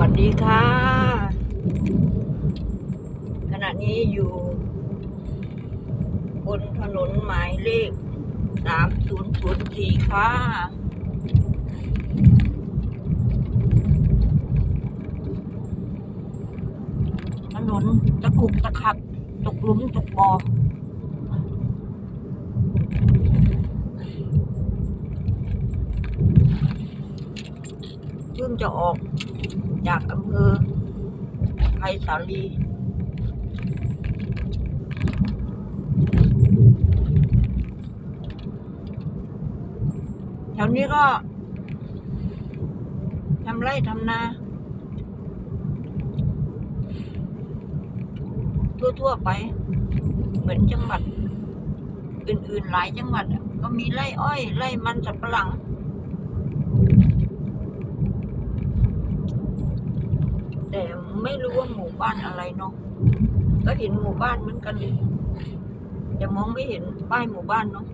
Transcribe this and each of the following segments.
วัสดีค่ะ ขณะนี้อยู่ บนถนนหมายเลข3004ค่ะถนนตะคุกตะคักตกหลุมตกบ่อเพิ่งจะออก จากอำเภอไผ่สาลีแถวนี้ก็ทำไร่ทำนาทั่วๆไป เหมือนจังหวัด อื่นๆหลายจังหวัด ก็มีไร่อ้อย ไร่มันสับปะหลัง แต่ไม่รู้ว่าหมู่บ้านอะไรเนาะก็เห็นหมู่บ้านเหมือนกันเลยแต่มองไม่เห็นป้ายหมู่บ้านเนาะ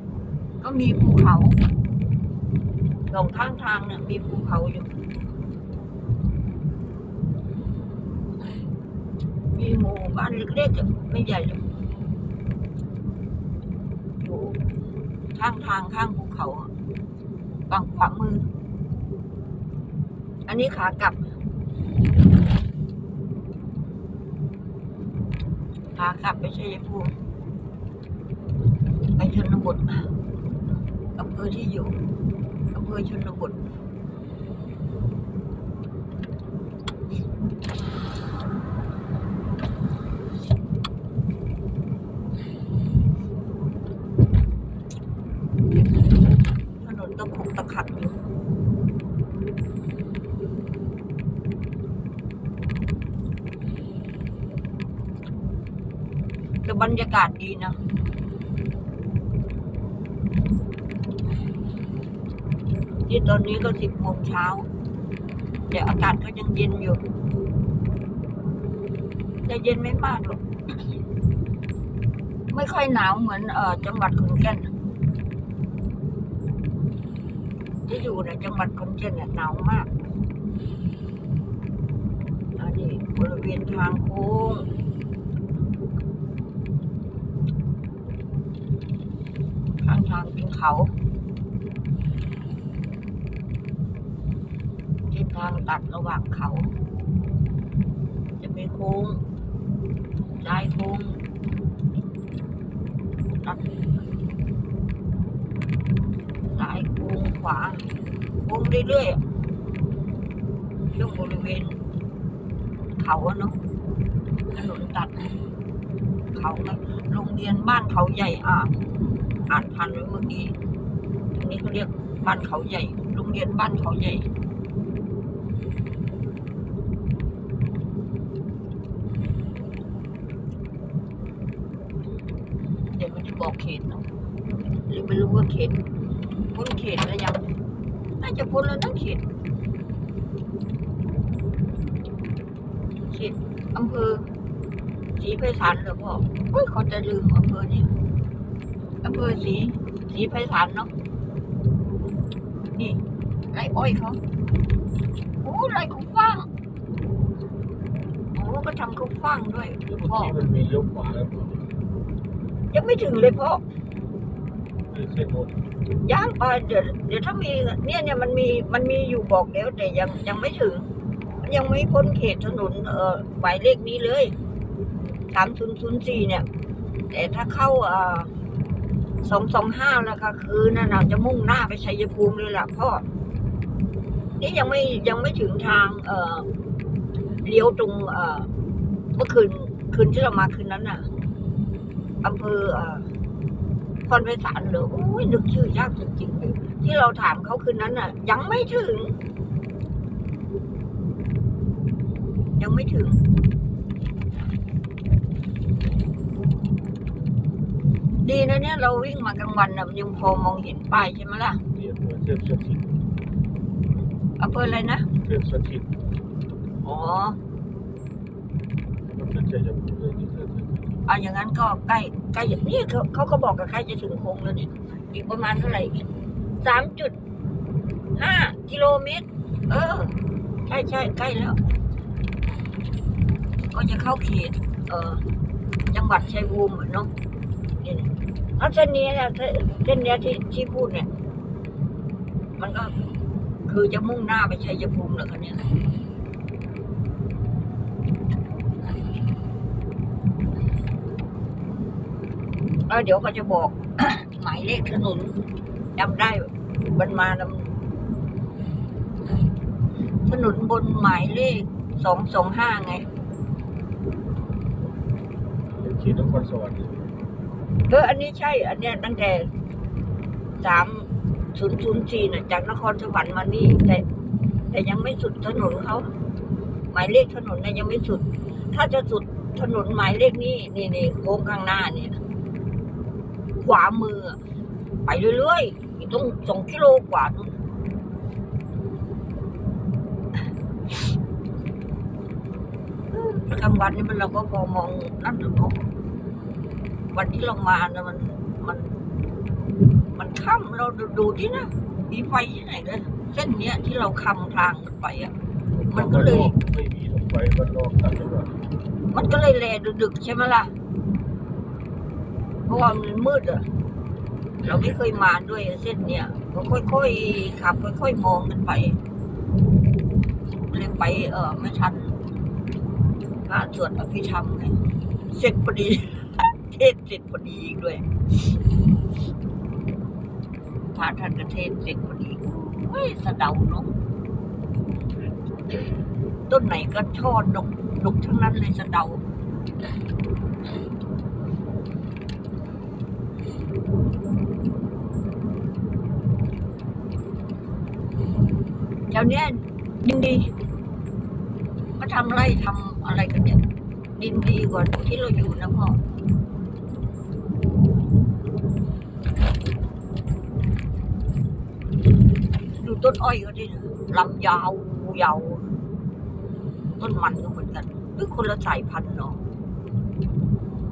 ก็มีภูเขาสองข้างทางเนี่ยมีภูเขาอยู่มีหมู่บ้านเล็กๆไม่ใหญ่เลยอยู่ข้างทางข้างภูเขาฝั่งขวามือ อันนี้ขากลับ ขากลับไปชัยภูมิไปชนบทอำเภอที่อยู่อำเภอชนบทถนนตะคุกตะขักอยู่แต่บ รรยากาศดีนะที่ตอนนี้ก็สิบโมงเช้า แต่อากาศก็ยังเย็นอยู่แต่เย็นไม่มากหรอก ไม่ค่อยหนาวเหมือนเอ่อจังหวัดขอนแก่นที่อยู่ในจังหวัดขอนแก่นเนี่ยหนาวมากอันนี้บริเวณทางโค้ง ข้าง ทางเป็นเขาเส้นทางตัดระหว่างเขา จะมีโค้งซ้ายโค้งตัดซ้ายโค้งขวาโค้งเรื่อยๆช่วงบริเวณ เขาเนาะถนนตัด เขาโรงเรียนบ้านเขาใหญ่อะ อ่านทันไวเมื่อกี้ตรงนี้เขาเรียกบ้านเขาใหญ่ โรงเรียนบ้านเขาใหญ่เดี๋ยวม่ได้บอกเขตเนาะหรือไม่รู้ว่าเขตพ้นเขตแล้วยังน่าจะพ้นแล้วนะเขตเขตอำเภอศรีไพศาลเหรอพ่อเฮ้ยเขาจะลืมอำเภอนี้ำเภอศรีศรีไพศาลเนาะนี่ไรอ้อยเขาโอ้ไรเขากว้างโอ้ก็ทำเขากว้างด้วยเมื่อพ่อกี้มันมีเลี้ยวขวาแล้วยังไม่ถึงเลยพ่อคือเส้นโน้นย่างไปเดี๋ยวเดี๋ยวถ้ามีเนี่ยเนี่ยมันมีมันมีอยู่บอกแล้วแต่ยังยังไม่ถึง ยังไม่พ้นเขตถนนเอ่อหมายเลขนี้เลยสามศูนย์ศูนย์สี่เนี่ย แต่ถ้าเข้าเอ่อ สองสองห้าแล้วก็คือนั่นเราจะมุ่งหน้าไปชัยภูมิเลยล่ะพ่อ นี่ยังไม่ยังไม่ถึงทาง เออเลี้ยวตรง เออเมื่อคืนคืนที่เรามาคืนนั้นน่ะอำเภอเอ่อพรไพศาลเหรอโอ้ยนึกชื่อยากจริงๆเลยที่เราถามเขาคืนนั้นน่ะ ยังไม่ถึง ยังไม่ถึง ดีนะเนี่ยเราวิ่งมากลางวันนะยังพอมองเห็นป้ายใช่ไหมล่ะเรียกว่าเส้นสถิตอำเภออะไรนะเส้นสถิตอ๋อมันเป็นชัยภูมิเลยที่เส้นสถิตเอาอย่างนั้นก็ใกล้ใกล้นี่เขาเขาก็บอกกับใกล้จะถึงโค้งแล้วนี่อีกประมาณเท่าไหร่สามจุดห้ากิโลเมตร เออ ใช่ใช่ใกล้แล้ว ก็จะเข้าเขตเอ่อจังหวัดชัยภูมิอะเนาะ นี่นะแล้วเส้นนี้เนี่ยเส้นนี้ที่ที่พูดเนี่ย มันก็คือจะมุ่งหน้าไปชัยภูมิเหรอคะเนี่ยแล้วเดี๋ยวก็จะบอก หมายเลขถนนจำได้มันมานำถนนบนหมายเลขสองสองห้าไงเขียนนครสวรรค์ เออ อันนี้ใช่ อันเนี้ยตั้งแต่สามศูนย์ศูนย์สี่น่ะ จากนครสวรรค์มานี่ แต่ แต่ยังไม่สุดถนนเขาหมายเลขถนนนี่ยังไม่สุด ถ้าจะสุดถนนหมายเลขนี้นี่นี่โค้งข้างหน้าเนี่ย ขวามือ ไปเรื่อยๆอีกต้องสองกิโลกว่านู่นกลางวันนี่มันเราก็พอมองนั่นหรือเนา วันที่เรามานะมันมัน มันค่ำเราดูดูที่นะมีไฟที่ไหนเลยเส้นเนี้ยที่เราคำทางกันไปอะ มันก็เลยไม่มีรถไฟบ้านนอกต่างจังหวัดมันก็เลยแลดึกๆใช่ไหมล่ะเพราะว่ามันมืดอะเราไม่เคยมาด้วยเส้นเนี้ยก็ค่อยๆขับค่อยๆมองกันไปเลยไปเออไม่ทันงานสวดอภิธรรมไงเสร็จพอดี เทศเสร็จพอดีด้วยพระท่านก็เทศเสร็จพอดีเฮ้ยสะเดาเนาะต้นไหนก็ชอดกดกทั้งนั้นเลยสะเดาแถวเนี้ยดินดีก็ทำไรทำอะไรกันเนี่ยดินดีกว่าที่เราอยู่นะพ่อ ดูต้นอ้อยก็ดิลำยาวยาวต้นมันก็เหมือนกันหรือคนละสายพันธุ์เนาะ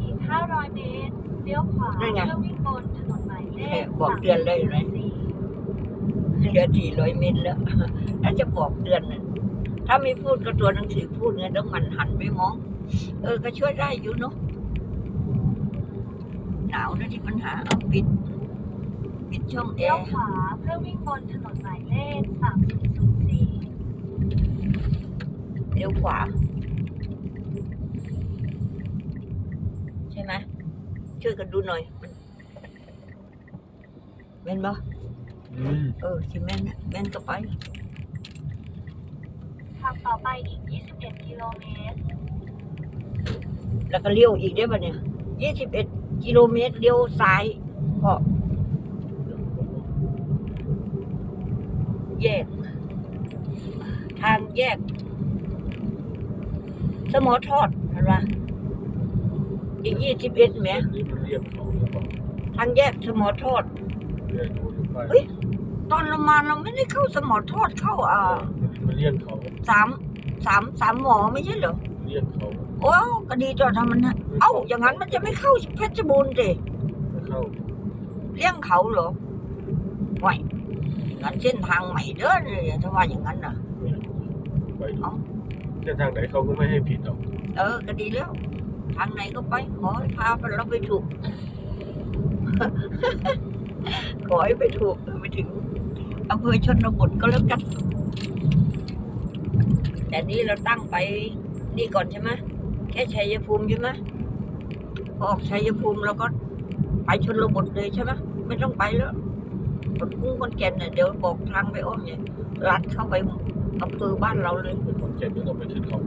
อีก 500 เมตรเลี้ยวขวานั่นไงเพื่อวิ่งบนถนนหมายเลแค่ขบอกเตือนเลยเห็นไหม304เหลือสี่ร้อยเมตรแล้วถ้าจะบอกเตือนน่ะถ้าไม่พูดก็ตัวหนังสือพูดไงต้องมันหันไปมอง เออ ก็ช่วยได้อยู่เนาะหนาวนะที่ปัญหาเอาปิด ปิดช่องแอเลี้ยวร์ขวาเพื่อวิ่งบนถนนหมายเลข 3004 เลี้ยวขวา ใช่ไหมช่วยกันดูหน่อยมันแม่นปะอืมเออสิแม่นน่ะแม่นก็ไป ขับต่อไปอีก 21 กิโลเมตร แล้วก็เลี้ยวอีกได้ปะเนี่ยยี่สิบเอ็ดกิโลเมตรเลี้ยวซ้ายพอ แยก ทางแยก สมอทอดเห็นปะอีกยี่สิบเอ็ดแหมนี่มันเรียกเขาหรือเปล่าทางแยกสมอทอด เรียกเขาหรือเปล่าเฮ้ย ตอนเรามาเราไม่ได้เข้าสมอทอดเข้าอ่ามันเรียกเขาสามสามสามหมอไม่ใช่เหรอเรียกเขาโอ้ก็ดีจอดทำมันนะเอ้าอย่างนั้นมันจะไม่เข้าเพชรบูรณ์ดิไม่เข้าเลี้ยงเขาเหรอไหว งั้นเส้นทางใหม่เด้อเนี่ยถ้าว่าอย่างนั้นนะไปดูเอ้าเส้นทางไหนเขาก็ไม่ให้ผิดหรอกเออก็ดีแล้ว ทางไหนก็ไปขอให้พาไปเราไปถูก ขอให้ไปถูกไปถึงอำเภอชนบทก็แล้วกัน แต่นี่เราตั้งไปนี่ก่อนใช่ไหมแค่ชัยภูมิใช่ไหมพอออกชัยภูมิเราก็ไปชนบทเลยใช่ไหมไม่ต้องไปแล้ว คนกุ้งคนแก่นเนี่ยเดี๋ยวบอกทางไปอ้อมเนี่ยลัดเข้าไปอำเภอบ้านเราเลยเป็นคนเจ็บก็ต้องไปขึ้นเขา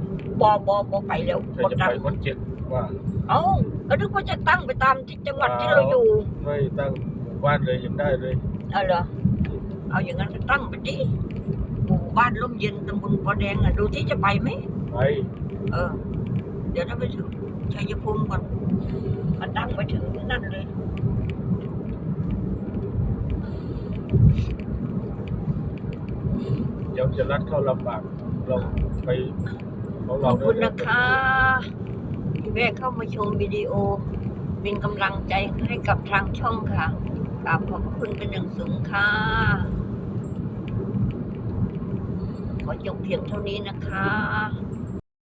บอบอบอไปแล้วใครบอจะตั้ไปงคนเจ็บว่า เอ้าก็นึกว่าจะตั้งไปตามที่จังหวัดที่เราอยู่ไม่ตั้งหมู่บ้านเลยยังได้เลยเอาเหรอเอาอย่างนั้นก็ตั้งไปดิหมู่บ้านร่มเย็นตำบลปอแดงอะดูที่จะไปไหมไปเออ เดี๋ยวถ้าไปถึงชัยภูมิก่อนมาตั้งไปถึงนั่นเลย เดี๋ยวจะรัดเข้าลำบากเราไปของขเราอบคุณได้นะคะที่แม่เข้ามาชมวิดีโอ เป็นกำลังใจให้กับทางช่องค่ะกราบขอบพระคุณเป็นอย่างสูงค่ะ ขอจบเพียงเท่านี้นะคะ